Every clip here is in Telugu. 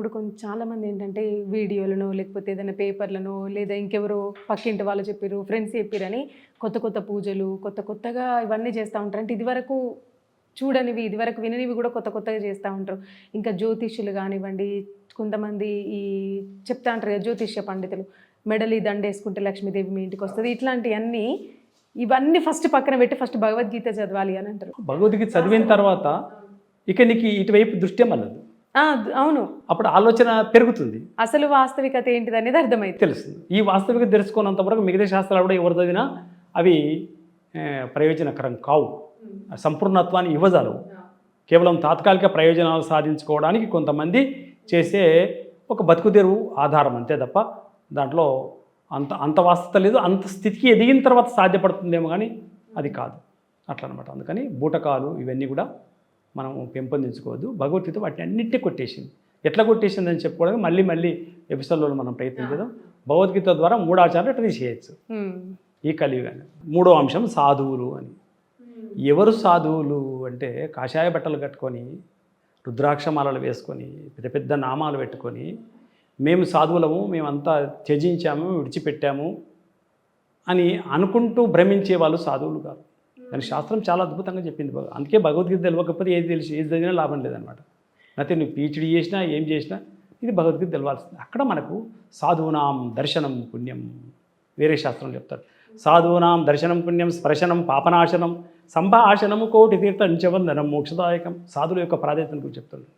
ఇప్పుడు కొంచెం చాలామంది ఏంటంటే వీడియోలను లేకపోతే ఏదైనా పేపర్లను లేదా ఇంకెవరో పక్కింటి వాళ్ళు చెప్పారు ఫ్రెండ్స్ చెప్పారని కొత్త కొత్త పూజలు కొత్త కొత్తగా ఇవన్నీ చేస్తూ ఉంటారు. అంటే ఇదివరకు చూడనివి ఇదివరకు విననివి కూడా కొత్త కొత్తగా చేస్తూ ఉంటారు. ఇంకా జ్యోతిష్యులు కానివ్వండి కొంతమంది ఈ చెప్తా ఉంటారు కదా జ్యోతిష్య పండితులు మెడలి దండ వేసుకుంటే లక్ష్మీదేవి మీ ఇంటికి వస్తుంది ఇట్లాంటివన్నీ ఇవన్నీ ఫస్ట్ పక్కన పెట్టి ఫస్ట్ భగవద్గీత చదవాలి అని అంటారు. భగవద్గీత చదివిన తర్వాత ఇక నీకు ఇటువైపు దృష్టి మళ్ళదు అవును. అప్పుడు ఆలోచన పెరుగుతుంది. అసలు వాస్తవికత ఏంటిది అనేది అర్థమైంది. తెలుస్తుంది. ఈ వాస్తవిక తెలుసుకున్నంత వరకు మిగతా శాస్త్రాలు కూడా ఎవరు చదివినా అవి ప్రయోజనకరం కావు. సంపూర్ణత్వాన్ని ఇవ్వజాలవు. కేవలం తాత్కాలిక ప్రయోజనాలు సాధించుకోవడానికి కొంతమంది చేసే ఒక బతుకు తెరువు ఆధారం అంతే తప్ప దాంట్లో అంత అంత వాస్తవత లేదు. అంత స్థితికి ఎదిగిన తర్వాత సాధ్యపడుతుందేమో కానీ అది కాదు. అట్లా అనమాట అందుకని బూటకాలు ఇవన్నీ కూడా మనం పెంపొందించుకోవద్దు. భగవద్గీత వాటిని అన్నింటినీ కొట్టేసింది. ఎట్లా కొట్టేసిందని చెప్పుకోవడానికి మళ్ళీ మళ్ళీ ఎపిసోడ్లో మనం ప్రయత్నించదాం భగవద్గీత ద్వారా మూడు ఆచారాలు ఎట్లా తీసేయచ్చు. ఉమ్. ఈ కలియుగాన్ని. మూడో అంశం సాధువులు అని. ఎవరు సాధువులు అంటే కాషాయ బట్టలు కట్టుకొని రుద్రాక్షమాలలు వేసుకొని పెద్ద పెద్ద నామాలు పెట్టుకొని మేము సాధువులము మేమంతా త్యజించాము విడిచిపెట్టాము అని అనుకుంటూ భ్రమించే వాళ్ళు సాధువులు కాదు. దాని శాస్త్రం చాలా అద్భుతంగా చెప్పింది అందుకే భగవద్గీత తెలియకపోతే ఏది తెలిసి ఏది చదివినా లాభం లేదనమాట అయితే నువ్వు పీహెచ్డీ చేసినా ఏం చేసినా ఇది భగవద్గీత తెలవాల్సింది. అక్కడ మనకు సాధువునాం దర్శనం పుణ్యం వేరే శాస్త్రం చెప్తారు. సాధూనాం దర్శనం పుణ్యం స్పర్శనం పాపనాశనం సంభాషణము కోటి తీర్థం చవందనం మోక్షదాయకం సాధుల యొక్క ప్రాధాన్యతను గురించి చెప్తున్నాడు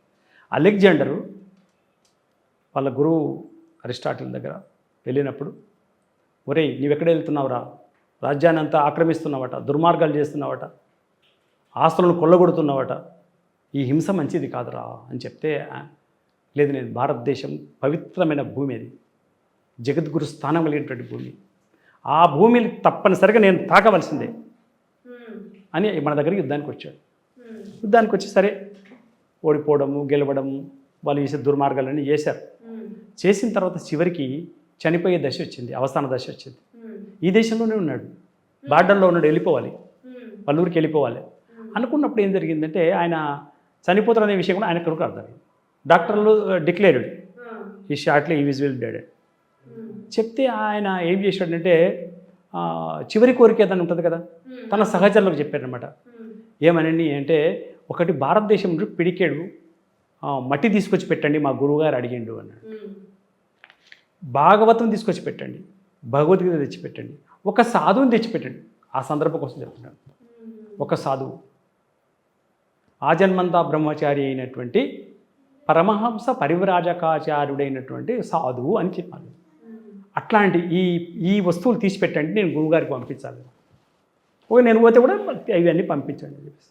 అలెగ్జాండరు వాళ్ళ గురువు అరిస్టాటిల్ దగ్గర వెళ్ళినప్పుడు ఒరేయ్ నీవెక్కడ వెళ్తున్నావురా? రాజ్యాన్ని అంతా ఆక్రమిస్తున్నావట దుర్మార్గాలు చేస్తున్నావట ఆస్తులను కొల్లగొడుతున్నావట. ఈ హింస మంచిది కాదురా అని చెప్తే లేదు నేను భారతదేశం పవిత్రమైన భూమి అది. జగద్గురు స్థానం కలిగినటువంటి భూమి. ఆ భూమిని తప్పనిసరిగా నేను తాకవలసిందే అని మన దగ్గరికి యుద్ధానికి వచ్చాడు. యుద్ధానికి వచ్చి సరే ఓడిపోవడము గెలవడము వాళ్ళు చేసే దుర్మార్గాలన్నీ చేశారు. చేసిన తర్వాత చివరికి చనిపోయే దశ వచ్చింది అవసాన దశ వచ్చింది. ఈ దేశంలోనే ఉన్నాడు. బార్డర్లో ఉన్నాడు వెళ్ళిపోవాలి. వాళ్ళ ఊరికి వెళ్ళిపోవాలి. అనుకున్నప్పుడు ఏం జరిగిందంటే ఆయన చనిపోతారనే విషయం కూడా ఆయన కొరకు అర్థమైంది డాక్టర్లు డిక్లేర్డ్ ఈ షార్ట్లీ ఈ విజువల్ డెడ్ చెప్తే ఆయన ఏం చేశాడంటే చివరి కోరిక ఏదైనా ఉంటుంది కదా? తన సహచరులకు చెప్పారనమాట ఏమనండి అంటే ఒకటి భారతదేశం నుండి పిడికేడు మట్టి తీసుకొచ్చి పెట్టండి మా గురువుగారు అడిగిండు అన్నాడు. భాగవతం తీసుకొచ్చి పెట్టండి భగవద్గీత తెచ్చి పెట్టండి. ఒక సాధువుని తెచ్చిపెట్టండి. ఆ సందర్భం కోసం చెప్తున్నాను. ఒక సాధువు. ఆజన్మంతా బ్రహ్మచారి అయినటువంటి పరమహంస పరివ్రాజకాచార్యుడైనటువంటి సాధువు అని చెప్పాలి. అట్లాంటి ఈ ఈ వస్తువులు తీసి పెట్టండి నేను గురువుగారికి పంపించాలి. ఓ నేను పోతే కూడా ఇవన్నీ పంపించండి చెప్పేసి.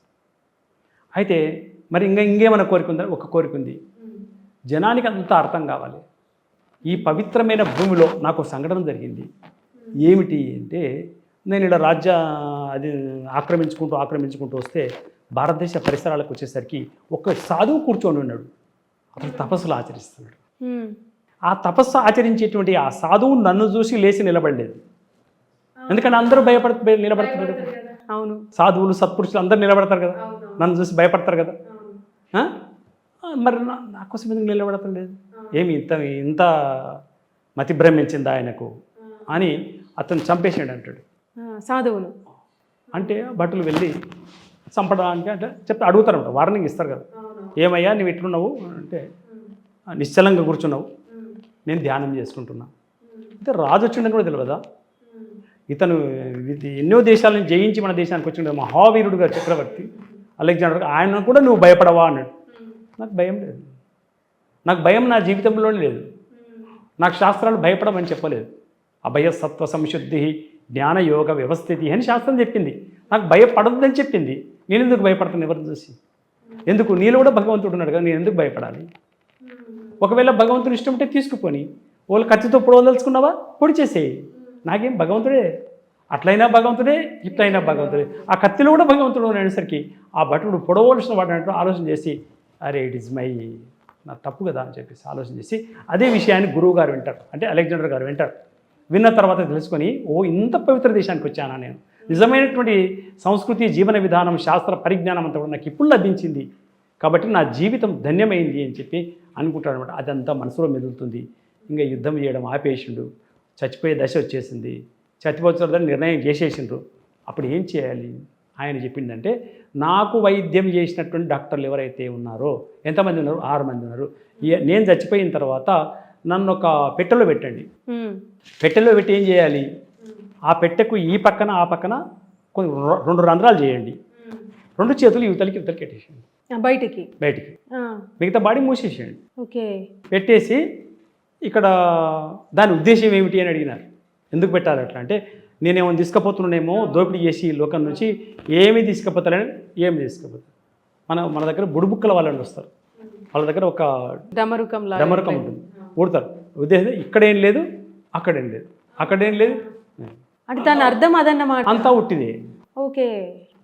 అయితే మరి ఇంకా ఇంకేమైనా కోరిక ఉందా? ఒక కోరిక ఉంది. జనానికి అంతా అర్థం కావాలి. ఈ పవిత్రమైన భూమిలో నాకు సంఘటన జరిగింది. ఏమిటి అంటే నేను ఇక్కడ రాజ్య అది ఆక్రమించుకుంటూ ఆక్రమించుకుంటూ వస్తే భారతదేశ పరిసరాలకు వచ్చేసరికి ఒక సాధువు కూర్చొని ఉన్నాడు. అతను తపస్సులు ఆచరిస్తున్నాడు. ఆ తపస్సు ఆచరించేటువంటి ఆ సాధువు నన్ను చూసి లేచి నిలబడలేదు. ఎందుకంటే అందరూ భయపడ నిలబడుతున్నారు కదా? అవును. సాధువులు సత్పురుషులు అందరూ నిలబడతారు కదా? నన్ను చూసి భయపడతారు కదా? మరి నా కోసం ఎందుకు నిలబడటం లేదు ఏమి ఇంత ఇంత మతి భ్రమించింది ఆయనకు అని అతను చంపేసాడు అంటాడు ఆ, సాధువును. అంటే భటులు వెళ్ళి చంపడానికి అంటే చెప్తే అడుగుతారన్నమాట వార్నింగ్ ఇస్తారు కదా. ఏమయ్యా నువ్వు ఇట్లున్నావు? అంటే "ఆ, నిశ్చలంగా కూర్చున్నావు. నేను ధ్యానం చేసుకుంటున్నా అయితే రాజు వచ్చిండని కూడా తెలియదా? ఇతను ఎన్నో దేశాలను జయించి మన దేశానికి వచ్చిండు. మహావీరుడుగా చక్రవర్తి అలెగ్జాండర్ ఆయన కూడా నువ్వు భయపడవా అన్నాడు. నాకు భయం లేదు. నాకు భయం నా జీవితంలోనే లేదు. నాకు శాస్త్రాలు భయపడమని చెప్పలేదు. అభయసత్వ సంశుద్ధి జ్ఞాన యోగ వ్యవస్థితి అని శాస్త్రం చెప్పింది. నాకు భయపడద్దని చెప్పింది. నేను ఎందుకు భయపడతాను ఎవరిని చూసి? ఎందుకు? నీలో కూడా భగవంతుడు ఉన్నాడు కదా నేను ఎందుకు భయపడాలి? ఒకవేళ భగవంతుడు ఇష్టం ఉంటే తీసుకుపోని. వాళ్ళు కత్తితో పొడవదలుచుకున్నావా పొడి చేసేయి. నాకేం భగవంతుడే? అట్లయినా భగవంతుడే ఇట్లయినా భగవంతుడే. ఆ కత్తిలో కూడా భగవంతుడు అనేసరికి ఆ భటుడు పొడవలసిన వాడు అన్నట్టు ఆలోచన చేసి అరే ఇట్ ఇస్ మై నా తప్పు కదా అని చెప్పేసి ఆలోచన చేసి అదే విషయాన్ని గురువు గారు వింటారు. అంటే అలెగ్జాండర్ గారు వింటారు. విన్న తర్వాత తెలుసుకొని ఓ ఇంత పవిత్ర దేశానికి వచ్చానా నేను? నిజమైనటువంటి సంస్కృతి జీవన విధానం శాస్త్ర పరిజ్ఞానం అంతా కూడా నాకు ఇప్పుడు లభించింది. కాబట్టి నా జీవితం ధన్యమైంది అని చెప్పి అనుకుంటాడు అనమాట అదంతా మనసులో మెదులుతుంది. ఇంకా యుద్ధం చేయడం ఆపేసిండు. చచ్చిపోయే దశ వచ్చేసింది. చచ్చిపోతుందని నిర్ణయం చేసేసిండ్రు. అప్పుడు ఏం చేయాలి? ఆయన చెప్పిందంటే నాకు వైద్యం చేసినటువంటి డాక్టర్లు ఎవరైతే ఉన్నారో ఎంతమంది ఉన్నారు? ఆరు మంది ఉన్నారు. నేను చచ్చిపోయిన తర్వాత నన్ను ఒక పెట్టెలో పెట్టండి. పెట్టెలో పెట్టి ఏం చేయాలి? ఆ పెట్టెకు ఈ పక్కన ఆ పక్కన కొన్ని రెండు రంధ్రాలు చేయండి. రెండు చేతులు యువతలకి యువతలకి పెట్టేసేయండి. బయటికి? బయటికి. మిగతా బాడీ మూసేసేయండి. ఓకే. పెట్టేసి ఇక్కడ దాని ఉద్దేశం ఏమిటి అని అడిగినారు. ఎందుకు పెట్టాలి అట్లా అంటే నేనేమో తీసుకుపోతున్నానేమో దోపిడీ చేసి లోకం నుంచి ఏమి తీసుకుపోతారని ఏమి తీసుకుపోతారు మన మన దగ్గర బుడుబుక్కల వాళ్ళని వస్తారు. వాళ్ళ దగ్గర ఒక డమరుకం డమరకం ఉంటుంది. ఊడతారు ఉద్దేశం ఇక్కడేం లేదు అక్కడేం లేదు. అక్కడేం లేదు. అంటే దాని అర్థం అదన్నమాట. అంతా ఉట్టిదే. ఓకే.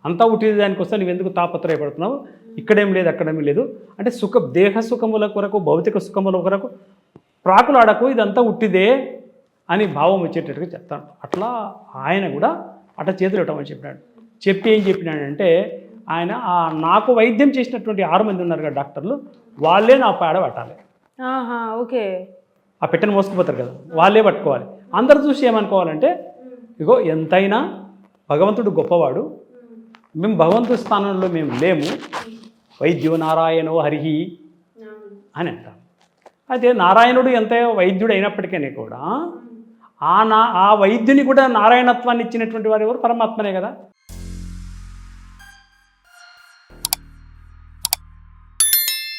అంతా ఉట్టిదే దానికోసం నువ్వు ఎందుకు తాపత్రయపడుతున్నావు? ఇక్కడేం లేదు అక్కడేం లేదు. అంటే సుఖ దేహ సుఖముల కొరకు భౌతిక సుఖముల కొరకు ప్రాకులాడకు ఇదంతా ఉట్టిదే అని భావం వచ్చేటట్టుగా చెప్తాను అట్లా ఆయన కూడా అట్లా చేతులు ఇవ్వటమని చెప్పినాడు. చెప్పి ఏం చెప్పినాడంటే ఆయన నాకు వైద్యం చేసినటువంటి ఆరు మంది ఉన్నారు కదా డాక్టర్లు వాళ్ళే నా పేడ పట్టాలి. ఓకే. ఆ పెట్టెను మోసుకుపోతారు కదా వాళ్ళే పట్టుకోవాలి. అందరు చూసి ఏమనుకోవాలంటే ఇగో ఎంతైనా భగవంతుడు గొప్పవాడు మేము భగవంతుడి స్థానంలో మేము లేము వైద్యో నారాయణో హరిహి అని అంటాం అయితే నారాయణుడు ఎంత వైద్యుడు అయినప్పటికీ కూడా ఆ నా ఆ వైద్యుని కూడా నారాయణత్వాన్ని ఇచ్చినటువంటి వారు ఎవరు? పరమాత్మనే కదా.